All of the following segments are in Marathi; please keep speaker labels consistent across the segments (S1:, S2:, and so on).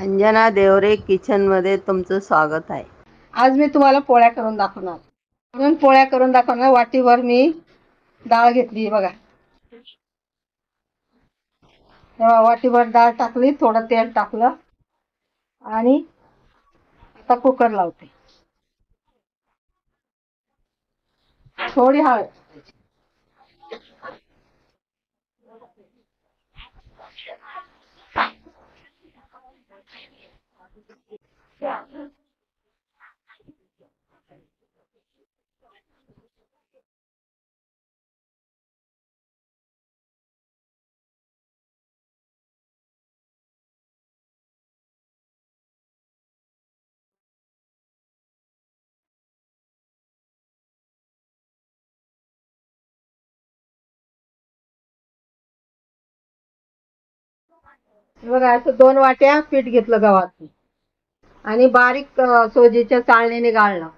S1: अंजना देवरे किचनमध्ये तुमचं स्वागत आहे.
S2: आज मी तुम्हाला पोळ्या करून दाखवणार. म्हणून पोळ्या करून दाखवणार वाटीवर मी डाळ घेतली बघा. तेव्हा वाटीवर डाळ टाकली थोडं तेल टाकलं आणि आता कुकर लावते. थोडी हळद. बघा असं दोन वाट्या पीठ घेतलं गव्हाचं. आणि बारीक सोजीच्या चाळणीने गाळलं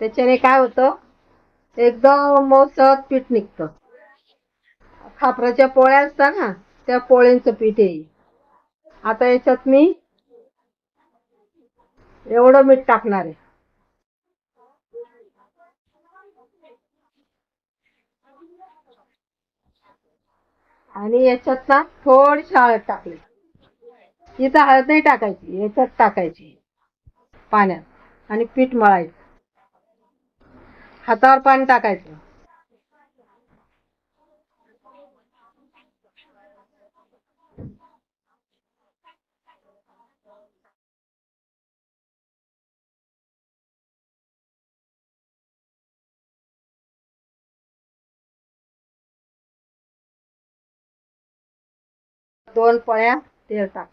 S2: त्याच्याने काय होतं? एकदम सहज पीठ निघतं. खापराच्या पोळ्या असतात ना त्या पोळ्यांचं पीठ येईल. आता याच्यात मी एवढं मीठ टाकणार आहे. आणि याच्यात ना थोडीशी हळद टाकली. इथं हळद नाही टाकायची याच्यात टाकायची. पाण्यात आणि पीठ मळायचं. हातावर पाणी टाकायचं. दोन पळ्या तेल टाक.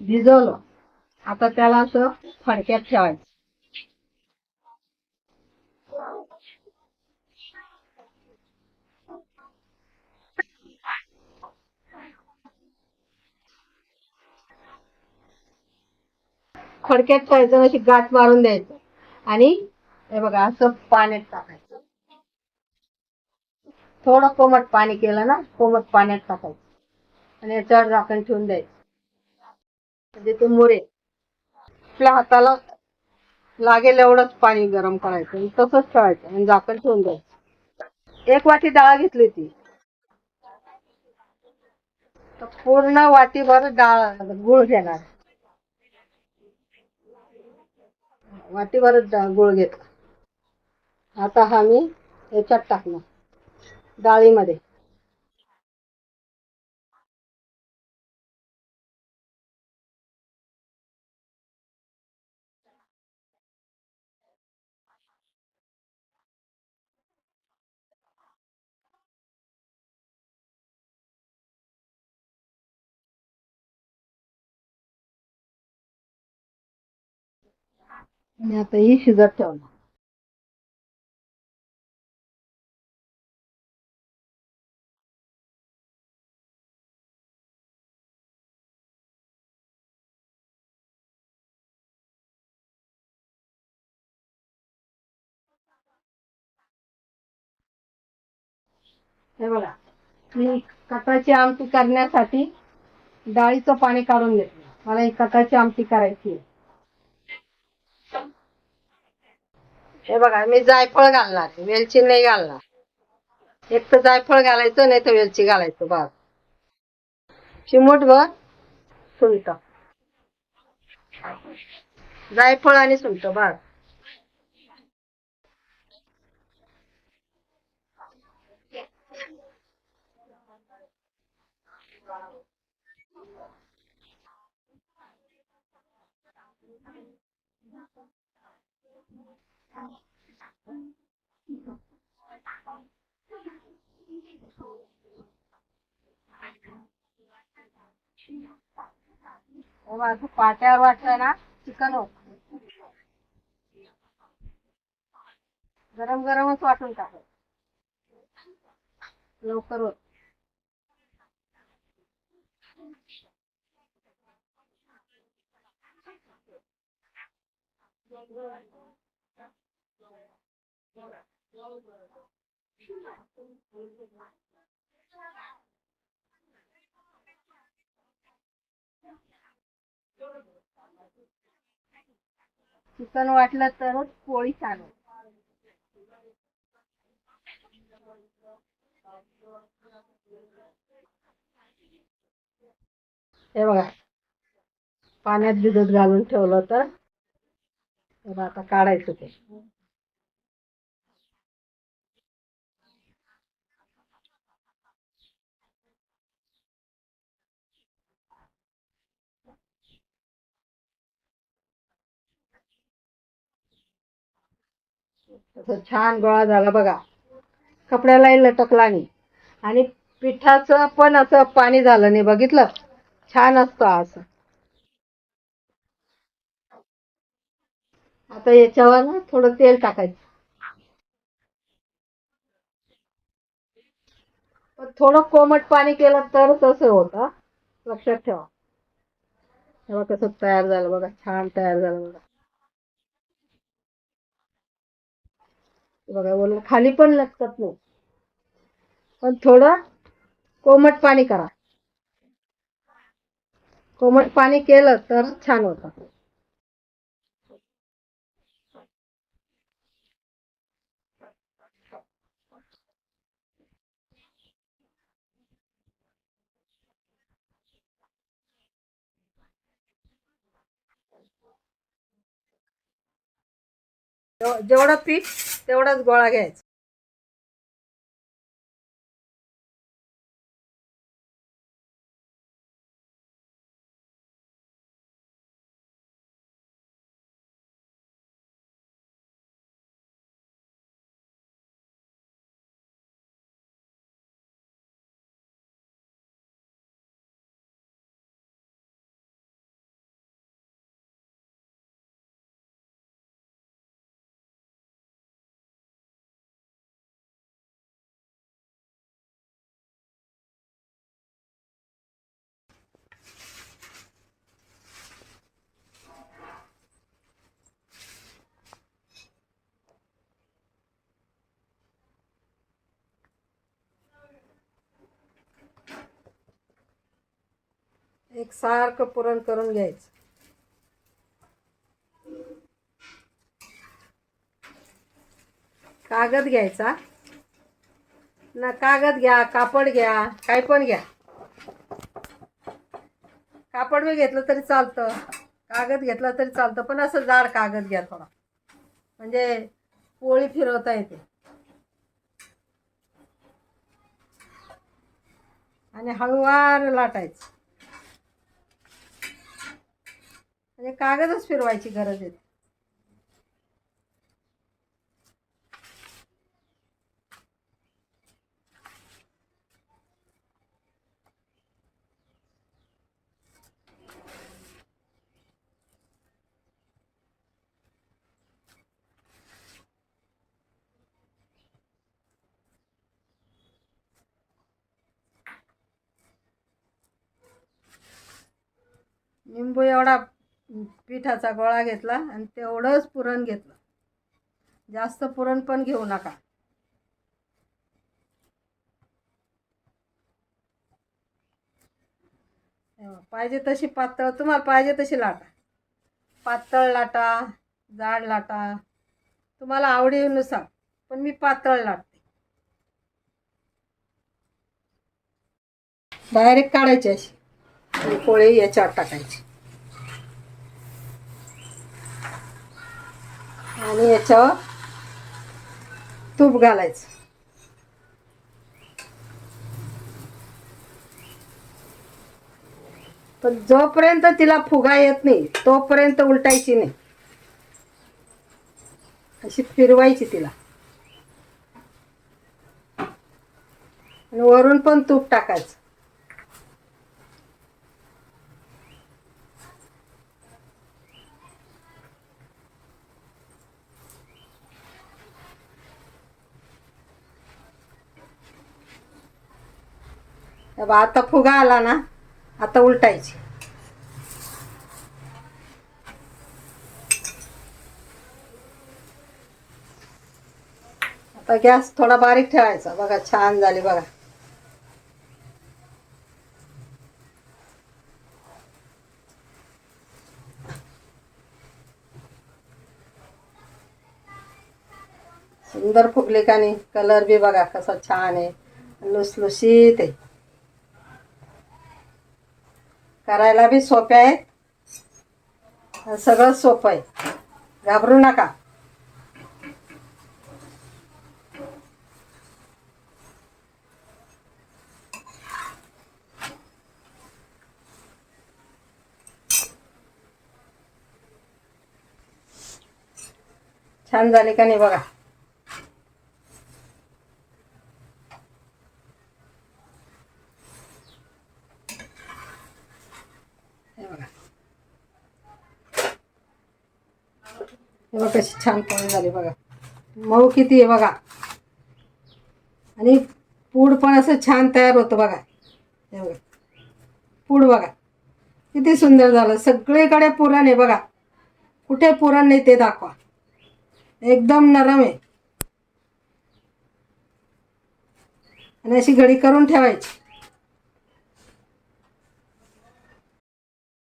S2: भिजवलं. आता त्याला असं फडक्यात ठेवायचं. फडक्यात ठेवायचं अशी गाठ मारून द्यायचं. आणि हे बघा असं पाण्यात टाकायचं. थोडं कोमट पाणी केलं ना कोमट पाण्यात टाकायचं. आणि याच्यावर झाकण ठेवून द्यायचं. म्हणजे ते मुरे. आपल्या हाताला लागेल एवढंच पाणी गरम करायचं आणि तसंच ठेवायचं आणि झाकण ठेवून द्यायचं. एक वाटी डाळ घेतली ती पूर्ण वाटीभर डाळ गुळ घेणार. वाटीभरच डाळ गुळ घेतला. आता हा मी याच्यात टाकणार. डाळीमध्ये. आणि आता ही शिजत ठेवला हे बघा मी कटाची आमटी करण्यासाठी डाळीचं पाणी काढून घेतलं. मला ही कटाची आमटी करायची आहे. हे बघा मी जायफळ घालणार वेलची नाही घालणार. एक तर जायफळ घालायचं नाही तर वेलची घालायचं चिमूट चिमूटभर सुंट जायफळ आणि सुंट बस हो, पाट्यावर वाटलं ना चिकन होत गरम गरमच वाटून टाक लवकर होत चिकन वाटलं तरच पोळी छान हे बघा पाण्यात भिजत घालून ठेवलं तर आता काढायचं ते. असं छान गोळा झाला बघा. कपड्यालाही लटकला नाही. आणि पिठाचं पण असं पाणी झालं नाही. बघितलं? छान असतं असं. आता याच्यावर ना थोडं तेल टाकायचं. पण थोडं कोमट पाणी केलं तरच असं होतं. लक्षात ठेवा. तेव्हा कसं तयार झालं बघा. छान तयार झालं बघा. बघा खाली पण लटकत नाही. पण थोडं कोमट पाणी करा. कोमट पाणी केलं तर छान होतं. जेवढं पीठ तेवढाच गोळा घ्यायचा. एक सारखं पुरण करून घ्यायचं. कागद घ्यायचा. ना कागद घ्या कापड घ्या काय पण घ्या. कापड बी घेतलं तरी चालतं. कागद घेतला तरी चालतं पण असं जाड कागद घ्या थोडा. म्हणजे पोळी फिरवता येते. आणि हळूवार लाटायचं. म्हणजे कागदच फिरवायची गरज आहे. निंबू एवढा पिठाचा गोळा घेतला आणि तेवढंच पुरण घेतलं. जास्त पुरण पण घेऊ नका. पाहिजे तशी पातळ तुम्हाला पाहिजे तशी लाटा. पातळ लाटा जाड लाटा. तुम्हाला आवडीनुसार पण मी पातळ लाटते. डायरेक्ट काढायची अशी. आणि पोळी याच्यावर टाकायची. आणि याच्यावर तूप घालायचं. पण जोपर्यंत तिला फुगा येत नाही तोपर्यंत उलटायची नाही. अशी फिरवायची तिला. आणि वरून पण तूप टाकायचं. बा आता फुगा आला ना आता उलटायची. आता गॅस थोडा बारीक ठेवायचा बघा छान झाली बघा. सुंदर फुगले का नाही कलर बी बघा कसा छान आहे लुसलुशीत आहे. करायला बी सोपे आहेत. सगळं सोपं आहे. घाबरू नका. छान झाले का नाही बघा हे बघा हे बघा कशी छान पोळी झाली बघा. मऊ किती आहे बघा. आणि पूड पण असं छान तयार होतं बघा. हे बघा. पूड बघा. किती सुंदर झालं. सगळीकडे पुरण आहे बघा. कुठे पुरण नाही ते दाखवा. एकदम नरम आहे. आणि अशी घडी करून ठेवायची.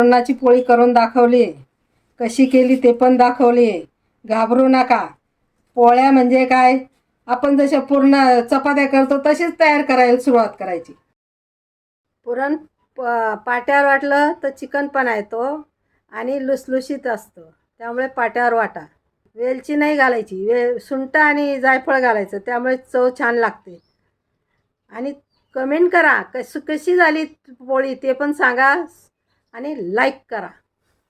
S2: पुरणाची पोळी करून दाखवली. कशी केली ते पण दाखवली. घाबरू नका. पोळ्या म्हणजे काय? आपण जशा पूर्ण चपात्या करतो तशीच तयार करायला सुरुवात करायची. पुरण प पाट्यावर वाटलं तर चिकन पण आणि लुसलुशीत असतो. त्यामुळे पाट्यावर वाटा. वेलची नाही घालायची. वे सुंठ आणि जायफळ घालायचं. त्यामुळे चव छान लागते. आणि कमेंट करा. कशी कशी झाली पोळी ते पण सांगा आणि लाईक करा.